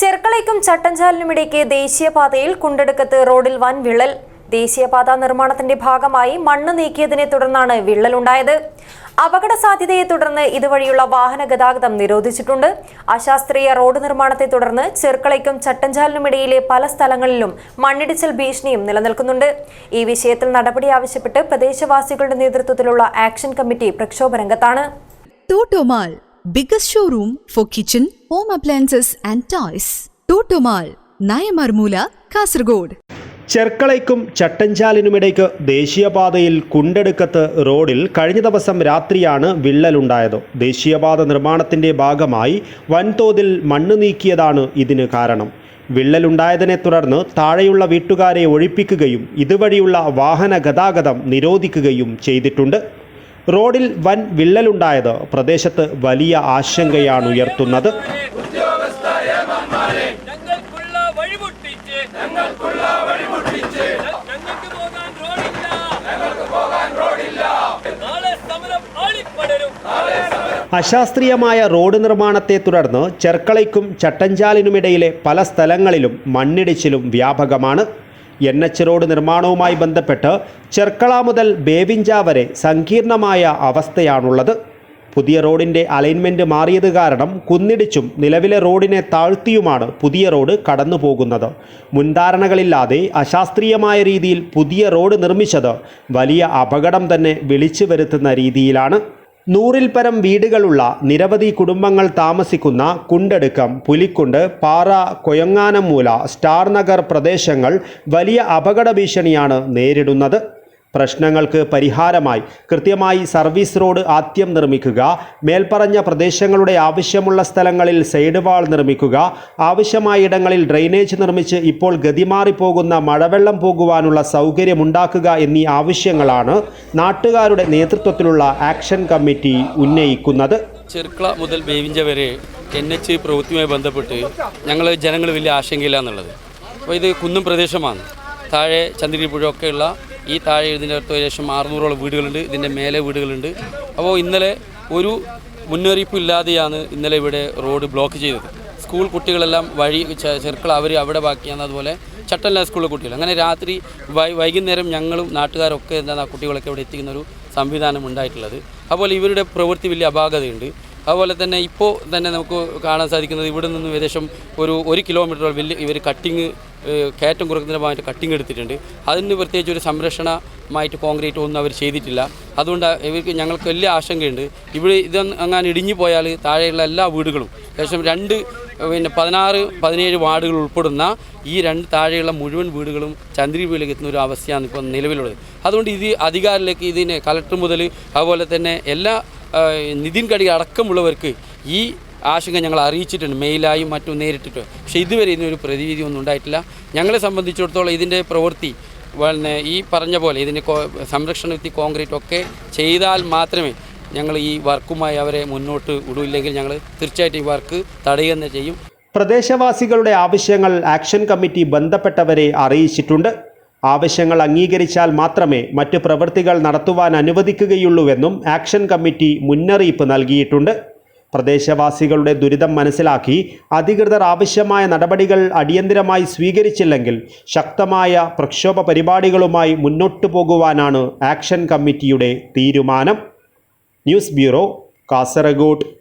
ചെർക്കളയ്ക്കും ചട്ടഞ്ചാലിനുമിടയ്ക്ക് ദേശീയപാതയിൽ കുണ്ടെടുക്കത്ത് റോഡിൽ വൻ വിള്ളൽ. ദേശീയപാതാ നിർമ്മാണത്തിന്റെ ഭാഗമായി മണ്ണ് നീക്കിയതിനെ തുടർന്നാണ് വിള്ളലുണ്ടായത്. അപകട സാധ്യതയെ തുടർന്ന് ഇതുവഴിയുള്ള വാഹന ഗതാഗതം നിരോധിച്ചിട്ടുണ്ട്. അശാസ്ത്രീയ റോഡ് നിർമ്മാണത്തെ തുടർന്ന് ചെർക്കളയ്ക്കും ചട്ടഞ്ചാലിനുമിടയിലെ പല സ്ഥലങ്ങളിലും മണ്ണിടിച്ചിൽ ഭീഷണിയും നിലനിൽക്കുന്നുണ്ട്. ഈ വിഷയത്തിൽ നടപടി ആവശ്യപ്പെട്ട് പ്രദേശവാസികളുടെ നേതൃത്വത്തിലുള്ള ആക്ഷൻ കമ്മിറ്റി പ്രക്ഷോഭരംഗത്താണ് Totomal, biggest showroom for kitchen, home appliances and toys. Totomal, Nayamarmula, Kasargod. ചെർക്കളയ്ക്കും ചട്ടഞ്ചാലിനുമിടയ്ക്ക് ദേശീയപാതയിൽ കുണ്ടെടുക്കത്ത് റോഡിൽ കഴിഞ്ഞ ദിവസം രാത്രിയാണ് വിള്ളലുണ്ടായത് ദേശീയപാത നിർമ്മാണത്തിന്റെ ഭാഗമായി വൻതോതിൽ മണ്ണ് നീക്കിയതാണ് ഇതിന് കാരണം വിള്ളലുണ്ടായതിനെ തുടർന്ന് താഴെയുള്ള വീട്ടുകാരെ ഒഴിപ്പിക്കുകയും ഇതുവഴിയുള്ള വാഹന ഗതാഗതം നിരോധിക്കുകയും ചെയ്തിട്ടുണ്ട് റോഡിൽ വൻ വിള്ളലുണ്ടായത്. പ്രദേശത്ത് വലിയ ആശങ്കയാണ് ഉയർത്തുന്നത്. അശാസ്ത്രീയമായ റോഡ് നിർമ്മാണത്തെ തുടർന്ന് ചെർക്കളയ്ക്കും ചട്ടഞ്ചാലിനുമിടയിലെ പല സ്ഥലങ്ങളിലും മണ്ണിടിച്ചിലും വ്യാപകമാണ്. എൻ എച്ച് റോഡ് നിർമ്മാണവുമായി ബന്ധപ്പെട്ട് ചെർക്കള മുതൽ ബേവിഞ്ച വരെ സങ്കീർണമായ അവസ്ഥയാണുള്ളത്. പുതിയ റോഡിന്റെ അലൈൻമെന്റ് മാറിയത് കാരണം കുന്നിടിച്ചും നിലവിലെ റോഡിനെ താഴ്ത്തിയുമാണ് പുതിയ റോഡ് കടന്നു പോകുന്നത് മുൻധാരണകളില്ലാതെ അശാസ്ത്രീയമായ രീതിയിൽ പുതിയ റോഡ് നിർമ്മിച്ചത് വലിയ അപകടം തന്നെ വിളിച്ചു വരുത്തുന്ന രീതിയിലാണ്. നൂറിൽ പരം വീടുകളുള്ള നിരവധി കുടുംബങ്ങൾ താമസിക്കുന്ന കുണ്ടടുക്കം പുലിക്കുണ്ട് പാറ കൊയങ്ങാനമൂല സ്റ്റാർ നഗർ പ്രദേശങ്ങൾ വലിയ അപകട ഭീഷണിയാണ് നേരിടുന്നത്. പ്രശ്നങ്ങൾക്ക് പരിഹാരമായി കൃത്യമായി സർവീസ് റോഡ് ആദ്യം നിർമ്മിക്കുക മേൽപ്പറഞ്ഞ പ്രദേശങ്ങളുടെ ആവശ്യമുള്ള സ്ഥലങ്ങളിൽ സൈഡ് വാൾ നിർമ്മിക്കുക ആവശ്യമായ ഇടങ്ങളിൽ ഡ്രെയിനേജ് നിർമ്മിച്ച് ഇപ്പോൾ ഗതിമാറിപ്പോകുന്ന മഴവെള്ളം പോകുവാനുള്ള സൗകര്യമുണ്ടാക്കുക എന്നീ ആവശ്യങ്ങളാണ് നാട്ടുകാരുടെ നേതൃത്വത്തിലുള്ള ആക്ഷൻ കമ്മിറ്റി ഉന്നയിക്കുന്നത്. ചെർക്കള മുതൽ ബേവിഞ്ച വരെ എൻ എച്ച് പ്രവൃത്തിയുമായി ബന്ധപ്പെട്ട് ഞങ്ങൾ ജനങ്ങൾ വലിയ ആശങ്കയില്ല എന്നുള്ളത് അപ്പോൾ ഇത് കുന്നും പ്രദേശമാണ്. താഴെ ചന്ദ്രീപുഴയൊക്കെയുള്ള ഈ താഴെ ഇതിന്റെ അടുത്ത് ഏകദേശം അറുന്നൂറോളം വീടുകളുണ്ട്. ഇതിന്റെ മേലെ വീടുകളുണ്ട്. അപ്പോൾ ഇന്നലെ ഒരു മുന്നറിയിപ്പ് ഇല്ലാതെയാണ് ഇന്നലെ ഇവിടെ റോഡ് ബ്ലോക്ക് ചെയ്തത്. സ്കൂൾ കുട്ടികളെല്ലാം വഴി ചെറുക്കൾ അവർ അവിടെ ബാക്കിയാണ്. അതുപോലെ ചട്ടല്ല സ്കൂളിലെ കുട്ടികൾ. അങ്ങനെ രാത്രി വൈകുന്നേരം ഞങ്ങളും നാട്ടുകാരൊക്കെ എന്താണ് ആ കുട്ടികളൊക്കെ ഇവിടെ എത്തിക്കുന്ന ഒരു സംവിധാനം ഉണ്ടായിട്ടുള്ളത്. അതുപോലെ ഇവരുടെ പ്രവൃത്തി വലിയ അപാകതയുണ്ട്. അതുപോലെ തന്നെ ഇപ്പോൾ തന്നെ നമുക്ക് കാണാൻ സാധിക്കുന്നത് ഇവിടെ നിന്ന് ഏകദേശം ഒരു ഒരു കിലോമീറ്റർ വലിയ ഇവർ കട്ടിങ് കയറ്റം കുറക്കുന്നതിന് ഭാഗമായിട്ട് കട്ടിങ് എടുത്തിട്ടുണ്ട്. അതിന് പ്രത്യേകിച്ച് ഒരു സംരക്ഷണമായിട്ട് കോൺക്രീറ്റ് ഒന്നും അവർ ചെയ്തിട്ടില്ല. അതുകൊണ്ട് ഇവർക്ക് ഞങ്ങൾക്ക് വലിയ ആശങ്കയുണ്ട്. ഇവിടെ ഇത് അങ്ങനെ ഇടിഞ്ഞു പോയാൽ താഴെയുള്ള എല്ലാ വീടുകളും ഏകദേശം രണ്ട് പിന്നെ പതിനാറ് പതിനേഴ് വാർഡുകൾ ഉൾപ്പെടുന്ന ഈ രണ്ട് താഴെയുള്ള മുഴുവൻ വീടുകളും ചന്ദ്രീപയിലേക്ക് എത്തുന്ന ഒരു അവസ്ഥയാണ് ഇപ്പോൾ നിലവിലുള്ളത്. അതുകൊണ്ട് ഇത് അധികാരിലേക്ക് ഇതിനെ കളക്ടർ മുതൽ അതുപോലെ തന്നെ എല്ലാ നിതിൻ കടി അടക്കമുള്ളവർക്ക് ഈ ആശങ്ക ഞങ്ങൾ അറിയിച്ചിട്ടുണ്ട് മെയിലായും മറ്റും നേരിട്ടിട്ട്. പക്ഷേ ഇതുവരെ ഇതിനൊരു പ്രതിവിധി ഒന്നും ഉണ്ടായിട്ടില്ല. ഞങ്ങളെ സംബന്ധിച്ചിടത്തോളം ഇതിന്റെ പ്രവൃത്തി പിന്നെ ഈ പറഞ്ഞ പോലെ ഇതിന്റെ സംരക്ഷണ വ്യക്തി കോൺക്രീറ്റ് ഒക്കെ ചെയ്താൽ മാത്രമേ ഞങ്ങൾ ഈ വർക്കുമായി അവരെ മുന്നോട്ട് വിടൂല്ലെങ്കിൽ ഞങ്ങൾ തീർച്ചയായിട്ടും ഈ വർക്ക് തടയുക തന്നെ ചെയ്യും. പ്രദേശവാസികളുടെ ആവശ്യങ്ങൾ ആക്ഷൻ കമ്മിറ്റി ബന്ധപ്പെട്ടവരെ അറിയിച്ചിട്ടുണ്ട്. ആവശ്യങ്ങൾ അംഗീകരിച്ചാൽ മാത്രമേ മറ്റ് പ്രവൃത്തികൾ നടത്തുവാൻ അനുവദിക്കുകയുള്ളൂവെന്നും ആക്ഷൻ കമ്മിറ്റി മുന്നറിയിപ്പ് നൽകിയിട്ടുണ്ട്. പ്രദേശവാസികളുടെ ദുരിതം മനസ്സിലാക്കി അധികൃതർ ആവശ്യമായ നടപടികൾ അടിയന്തിരമായി സ്വീകരിച്ചില്ലെങ്കിൽ ശക്തമായ പ്രക്ഷോഭ പരിപാടികളുമായി മുന്നോട്ടു പോകുവാനാണ് ആക്ഷൻ കമ്മിറ്റിയുടെ തീരുമാനം. News bureau Kasaragod.